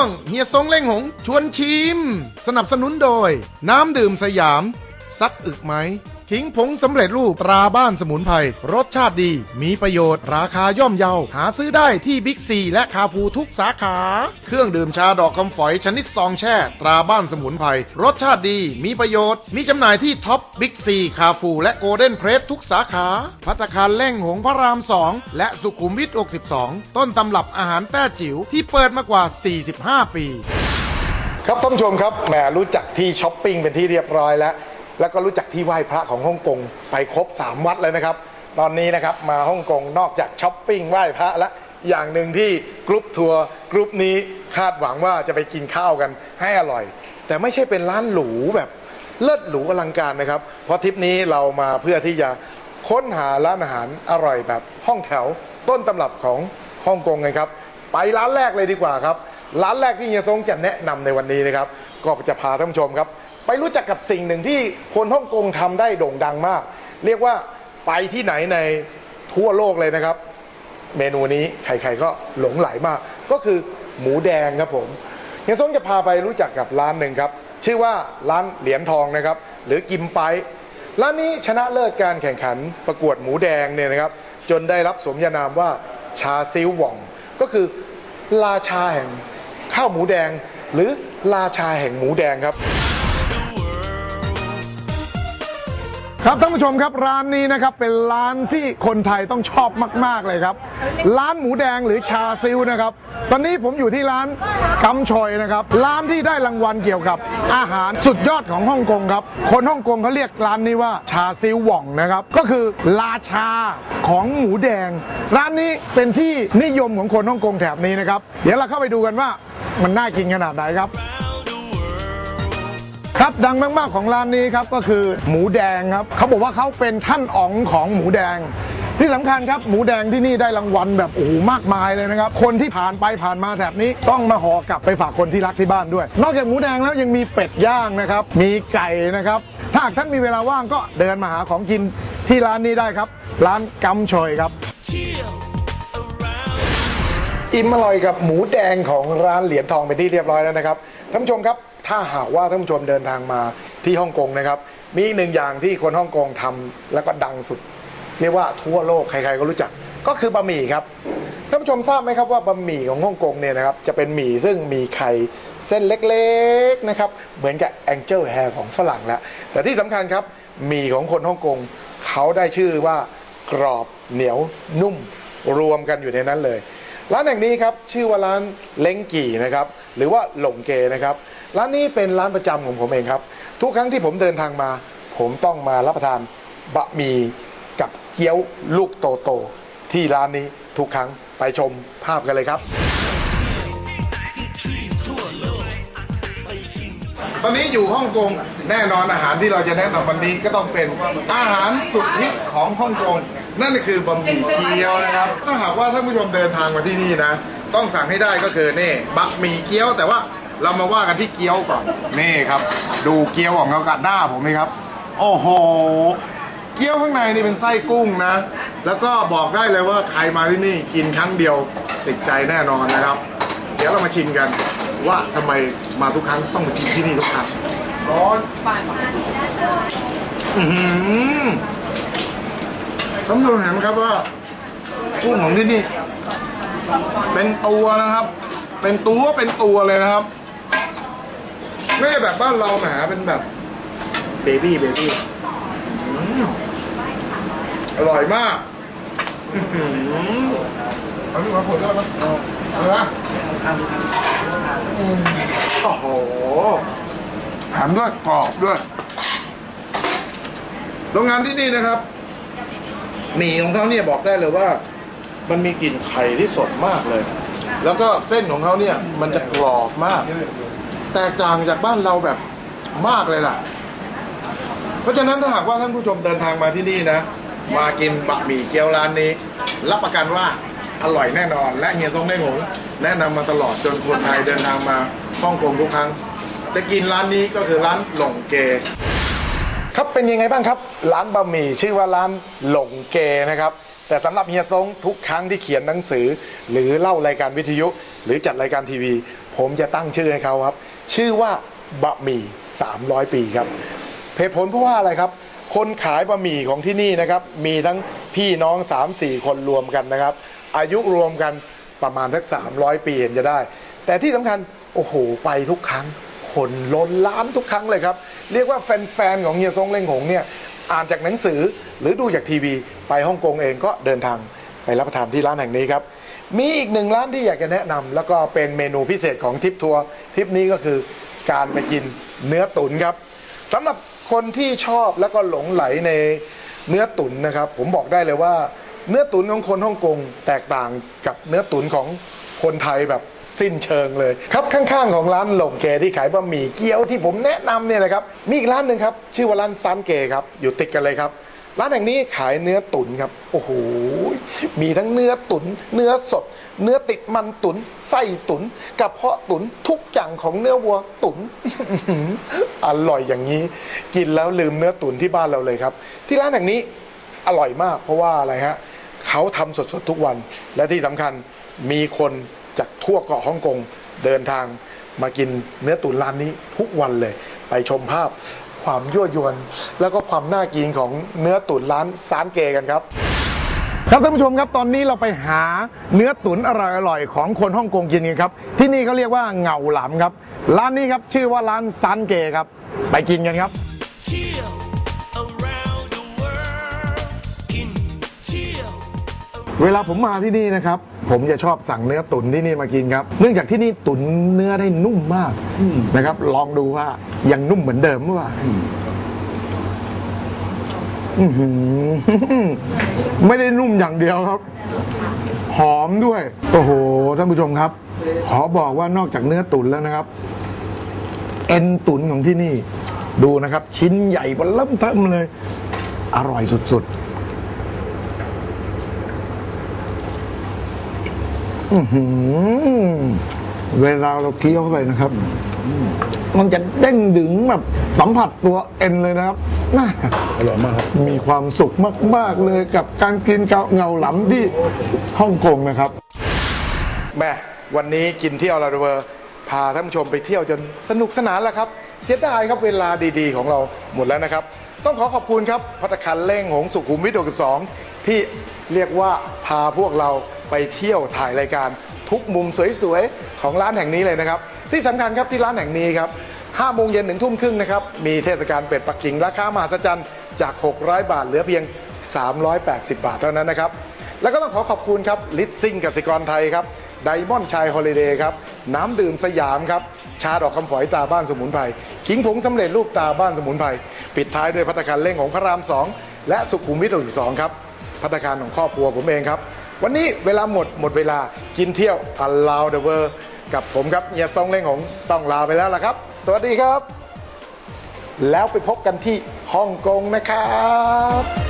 วงเฮียซงเล่งหง ชวนชิม สนับสนุนโดย น้ำดื่มสยาม ซักอึกไหม ขิงผงสำเร็จรูปตราบ้านสมุนไพรรสชาติดี มีประโยชน์ราคาย่อมเยา หาซื้อได้ที่บิ๊กซีและคาฟูทุกสาขา เครื่องดื่มชาดอกคำฝอยชนิดซองแช่ ตราบ้านสมุนไพรรสชาติดี มีประโยชน์ มีจำหน่ายที่ท็อปบิ๊กซีคาฟูและโกลเด้นเพรสทุกสาขาพัตคารเล่งหงพระราม2และสุขุมวิท62 ต้นตำรับอาหารแต้จิ๋วที่เปิดมากว่า 45 ปี ครับท่านผู้ชมครับแหมรู้จักที่ช้อปปิ้งเป็นที่เรียบร้อยแล้ว แล้วก็รู้จักที่ไหว้พระของฮ่องกงไปครบ 3 วัดเลยนะครับ ตอนนี้นะครับมาฮ่องกงนอกจากช้อปปิ้งไหว้พระและอย่างหนึ่งที่กรุ๊ปทัวร์กรุ๊ปนี้คาดหวังว่าจะไปกินข้าวกันให้อร่อย แต่ไม่ใช่เป็นร้านหรูแบบเลิศหรูอลังการนะครับ เพราะทริปนี้เรามาเพื่อที่จะค้นหาร้านอาหารอร่อยแบบห้องแถวต้นตำรับของฮ่องกงกันครับ ไปร้านแรกเลยดีกว่าครับ ร้านแรกที่เฮียซงจะแนะนำในวันนี้นะครับ ก็จะพาท่านผู้ชมครับ ไปรู้จักกับสิ่งหนึ่งที่คนฮ่องกงทำได้โด่งดังมาก เรียกว่าไปที่ไหนในทั่วโลกเลยนะครับ เมนูนี้ใครๆก็หลงไหลมาก ก็คือหมูแดงครับผมเฮียซงจะพาไปรู้จักกับร้านหนึ่งครับ ชื่อว่าร้านเหรียญทองนะครับ หรือกิมไปร้านนี้ชนะเลิศการแข่งขันประกวดหมูแดงเนี่ยนะครับ จนได้รับสมญานามว่าชาซิวหว่อง ก็คือราชาแห่งข้าวหมูแดง หรือราชาแห่งหมูแดงครับ ครับท่านผู้ชมครับร้านนี้นะครับเป็นร้านที่คนไทยต้องชอบมาก ๆ เลยครับ ร้านหมูแดงหรือชาซิวนะครับตอนนี้ผมอยู่ที่ร้านกำชอยนะครับร้านที่ได้รางวัลเกี่ยวกับ อาหารสุดยอดของฮ่องกงครับคนฮ่องกงเขาเรียกร้านนี้ว่าชาซิวหว่องนะครับก็คือราชาของหมูแดง ร้านนี้เป็นที่นิยมของคนฮ่องกงแถบนี้นะครับเดี๋ยวเราเข้าไปดูกันว่ามันน่ากินขนาดไหนครับ ครับดังมากๆของร้านนี้ครับก็คือหมูแดงครับเขาบอกว่าเขาเป็นท่านอ๋องของหมูแดง ที่สำคัญครับหมูแดงที่นี่ได้รางวัลแบบโอ้โหมากมายเลยนะครับ คนที่ผ่านไปผ่านมาแถบนี้ต้องมาห่อกลับไปฝากคนที่รักที่บ้านด้วย นอกจากหมูแดงแล้วยังมีเป็ดย่างนะครับ มีไก่นะครับ ถ้าหากท่านมีเวลาว่างก็เดินมาหาของกินที่ร้านนี้ได้ครับ ร้านกำชอยครับ อิ่มอร่อยกับหมูแดงของร้านเหรียญทองเป็นที่เรียบร้อยแล้วนะครับท่านผู้ชมครับ ถ้าหากว่าท่านผู้ชมเดินทางมาที่ฮ่องกงนะครับ มีอีกหนึ่งอย่างที่คนฮ่องกงทำแล้วก็ดังสุด เรียกว่าทั่วโลกใครๆก็รู้จัก ก็คือบะหมี่ครับท่านผู้ชมทราบไหมครับว่าบะหมี่ของฮ่องกงเนี่ยนะครับจะเป็นหมี่ซึ่งมีไข่เส้นเล็กๆนะครับเหมือนกับแองเจิลแฮร์ของฝรั่งล้วแต่ที่สำคัญครับหมี่ของคนฮ่องกงเขาได้ชื่อว่ากรอบเหนียวนุ่มรวมกันอยู่ในนั้นเลย ร้านแห่งนี้ครับชื่อว่าร้านเล้งกี่นะครับหรือว่าหลงเกนะครับ ร้านนี้เป็นร้านประจำของผมเองครับ ทุกครั้งที่ผมเดินทางมา ผมต้องมารับประทานบะหมี่กับเกี๊ยวลูกโตๆที่ร้านนี้ทุกครั้งไปชมภาพกันเลยครับ ตอนนี้อยู่ฮ่องกงแน่นอนอาหารที่เราจะแนะนำวันนี้ก็ต้องเป็นอาหารสุดฮิตของฮ่องกงนั่นก็คือบะหมี่เกี๊ยวนะครับ ถ้าหากว่าท่านผู้ชมเดินทางมาที่นี่นะ ต้องสั่งให้ได้ก็คือนี่บะหมี่เกี๊ยวแต่ว่า เรามาว่ากันที่เกี๊ยวก่อน นี่ครับ ดูเกี๊ยวของเขากับหน้าผมไหมครับ โอ้โห เกี๊ยวข้างในนี่เป็นไส้กุ้งนะ แล้วก็บอกได้เลยว่าใครมาที่นี่กินครั้งเดียวติดใจแน่นอนนะครับ เดี๋ยวเรามาชิมกันว่าทำไมมาทุกครั้งต้องมากินที่นี่ทุกครั้งร้อนอือหือท่านผู้ชมเห็นไหมครับว่ากุ้งของที่นี่ เป็นตัวนะครับ เป็นตัวเป็นตัวเลยนะครับ ไม่แบบบ้านเราหมเป็นแบบเบบี้เบบี้อร่อยมากอื้อหือเอาลูกมาผลได้ไหมเอาละโอ้โหแถมด้วยกรอบด้วย โรงงานที่นี่นะครับหมี่ของเขาเนี่ยบอกได้เลยว่า มันมีกลิ่นไข่ที่สดมากเลย แล้วก็เส้นของเขาเนี่ยมันจะกรอบมาก แตกต่างจากบ้านเราแบบมากเลยล่ะ เพราะฉะนั้นถ้าหากว่าท่านผู้ชมเดินทางมาที่นี่นะ มากินบะหมี่เกี๊ยวร้านนี้ รับประกันว่าอร่อยแน่นอน และเฮียซงได้หงแนะนำมาตลอดจนคนไทยเดินทางมาฮ่องกงทุกครั้ง จะกินร้านนี้ก็คือร้านหลงเก ครับเป็นยังไงบ้างครับ ร้านบะหมี่ชื่อว่าร้านหลงเกนะครับ แต่สำหรับเฮียซงทุกครั้งที่เขียนหนังสือ หรือเล่ารายการวิทยุ หรือจัดรายการทีวี ผมจะตั้งชื่อให้เขาครับ ชื่อว่าบะหมี่ 300 ปีครับเหตุผลเพราะว่าอะไรครับ คนขายบะหมี่ของที่นี่นะครับ มีทั้งพี่น้อง 3-4 คนรวมกันนะครับ อายุรวมกันประมาณสัก 300 ปีเห็นจะได้ แต่ที่สำคัญ โอ้โห ไปทุกครั้ง คนล้นล้านทุกครั้งเลยครับ เรียกว่าแฟนๆของเฮียซงเล้งหงเนี่ยอ่านจากหนังสือหรือดูจากทีวี ไปฮ่องกงเองก็เดินทางไปรับประทานที่ร้านแห่งนี้ครับ มีอีกหนึ่งร้านที่อยากจะแนะนำแล้วก็เป็นเมนูพิเศษของทริปทัวร์ทริปนี้ก็คือการไปกินเนื้อตุ๋นครับสำหรับคนที่ชอบแล้วก็หลงไหลในเนื้อตุ๋นนะครับ ผมบอกได้เลยว่า เนื้อตุ๋นของคนฮ่องกงแตกต่างกับเนื้อตุ๋นของคนไทยแบบสิ้นเชิงเลย ครับข้างๆของร้านหลงเกที่ขายบะหมี่เกี๊ยวที่ผมแนะนำเนี่ยนะครับมีอีกร้านหนึ่งครับชื่อว่าร้านซานเกครับอยู่ติดกันเลยครับ ร้านแห่งนี้ขายเนื้อตุ๋นครับ โอ้โห มีทั้งเนื้อตุ๋น เนื้อสด เนื้อติดมันตุ๋น ไส้ตุ๋นกระเพาะตุ๋นทุกอย่างของเนื้อวัวตุ๋น อร่อยอย่างนี้ กินแล้วลืมเนื้อตุ๋นที่บ้านเราเลยครับ ที่ร้านแห่งนี้อร่อยมาก เพราะว่าอะไรฮะเขาทำสดๆทุกวัน และที่สำคัญมีคนจากทั่วเกาะฮ่องกงเดินทางมากินเนื้อตุ๋นร้านนี้ทุกวันเลย ไปชมภาพ ความยั่วยวน แล้วก็ความน่ากินของเนื้อตุ๋นร้านซานเกกันครับ ครับท่านผู้ชมครับตอนนี้เราไปหาเนื้อตุ๋นอร่อยๆของคนฮ่องกงกินกันครับ ที่นี่เขาเรียกว่าเหงาหลำครับ ร้านนี้ครับชื่อว่าร้านซานเกครับ ไปกินกันครับ เวลาผมมาที่นี่นะครับ ผมจะชอบสั่งเนื้อตุ๋นที่นี่มากินครับ เนื่องจากที่นี่ตุ๋นเนื้อได้นุ่มมากนะครับ ลองดูว่ายังนุ่มเหมือนเดิมหรือเปล่าอื้อหือ ไม่ได้นุ่มอย่างเดียวครับ หอมด้วย โอ้โหท่านผู้ชมครับ ขอบอกว่านอกจากเนื้อตุ๋นแล้วนะครับ เอ็นตุ๋นของที่นี่ ดูนะครับ ชิ้นใหญ่บนเริ่มเทิมเลย อร่อยสุด อื้อหือเวลาเราเคี้ยวเข้าไปนะครับ มันจะเด้งดึงแบบสัมผัสตัวเอ็นเลยนะครับน่าอร่อยมากครับ มีความสุขมาก ๆ เลยกับการกินเกาเงาหลำที่ฮ่องกงนะครับ แม่วันนี้กินเที่ยวลาเวอร์พาท่านผู้ชมไปเที่ยวจนสนุกสนานแล้วครับ เสียดายครับเวลาดีๆ ของเราหมดแล้วนะครับ ต้องขอขอบคุณครับพัตตาคันเร่งหงสุขุมวิท62ที่เรียกว่าพาพวกเรา ไปเที่ยวถ่ายรายการทุกมุมสวยๆ ของร้านแห่งนี้เลยนะครับ ที่สำคัญครับที่ร้านแห่งนี้ครับ5โมงเย็นถึงทุ่มครึ่งนะครับ มีเทศกาลเป็ดปักกิ่งราคามหาศจรรย์จาก 600 บาทเหลือเพียง 380 บาทเท่านั้นนะครับ แล้วก็ต้องขอขอบคุณครับลิทซิ่งกสิกรไทยครับไดมอนด์ชายฮอลิเดย์ครับน้ำดื่มสยามครับชาดอกคำฝอยตาบ้านสมุนไพรขิงผงสำเร็จรูปตาบ้านสมุนไพรปิดท้ายด้วยพัตคารเล่งของพระราม 2 และสุขุมวิท62ครับพัตคารของครอบครัวผมเองครับ วันนี้เวลาหมดหมดเวลากินเที่ยวทัลลาวเดอะเวอร์กับผมครับเฮียซองเล่งของต้องลาไปแล้วล่ะครับ สวัสดีครับ แล้วไปพบกันที่ฮ่องกงนะครับ